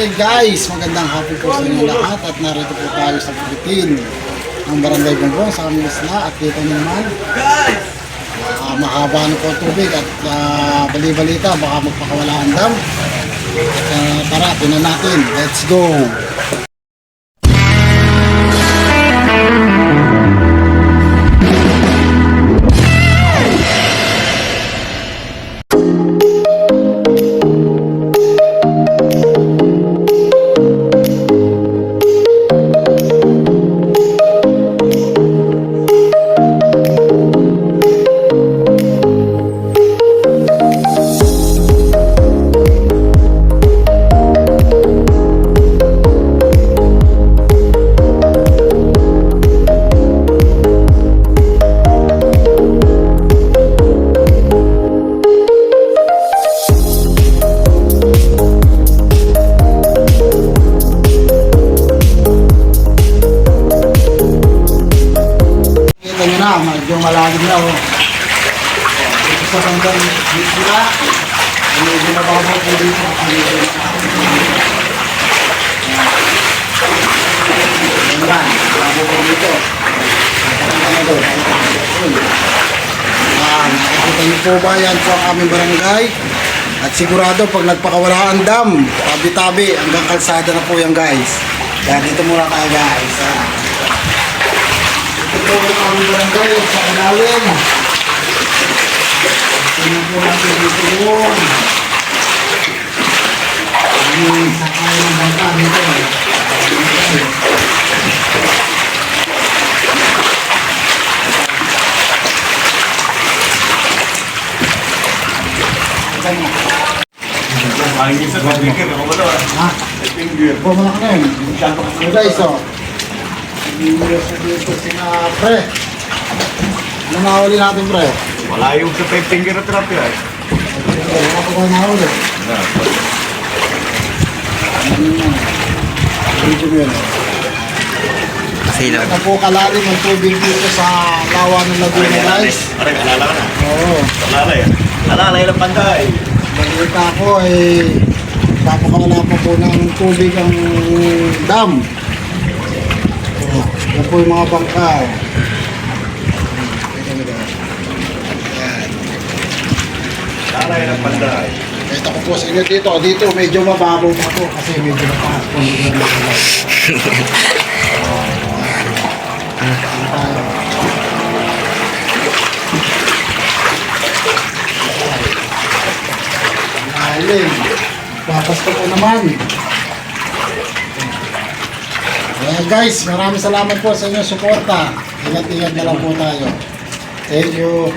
Okay guys, magandang hapon po sa inyo lahat at narito po tayo sa Pilitin ang Barangay Bongbong sa aming isla at dito naman ah, mahaba na po tubig at uh, bali-balita baka magpakawala ang dam. Uh, tara, tinan natin. Let's go! Kita nyo na, medyo malalim na oh. Dito sa bandang dito na, medyo mababaw po dito. Medyo Ayan, mababaw po dito. Ano? Ayan, nakikita po ba yan po ang aming barangay? At sigurado pag nagpakawala ang dam, tabi-tabi hanggang kalsada na po yan guys. Kaya dito muna tayo guys. ah. Ito ang aming barangay sa kanalim. Tingnan po natin dito yun. Ang sakay ng bangka dito. Ito mo. Ay, minsan mag-finger ako ba doon? Ha? Finger. Bumala ka na yun. Masyado ka Ano guys, oh. Hindi sa dito sina pre. Ano nahuli natin pre? Wala yung sa five finger na trap yan. Wala pa ko. Ano yun? Video mo yun. Silaw. Ano po kalalim ang tubig dito sa lawa ng Laguna guys? Parang alala ka na. Oo. Alala yan. Alala yan ang panday. Balita ko eh, papakawala pa po ng tubig ang dam. Po yung mga bangka. Ito. Alala yan ang panday. Ito ko po sa inyo dito. Dito medyo mababaw pa po kasi medyo mataas po. Medyo mataas. Aling. Papasto po naman. Ayan guys, maraming salamat po sa inyong suporta. Ingat-ingat na lang po tayo. Thank you.